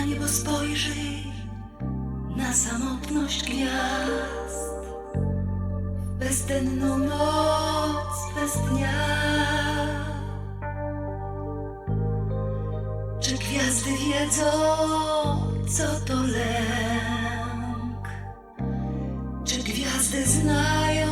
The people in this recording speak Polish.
Na niebo spojrzyj, na samotność gwiazd, w bezdenną noc bez dnia. Czy gwiazdy wiedzą, co to lęk? Czy gwiazdy znają?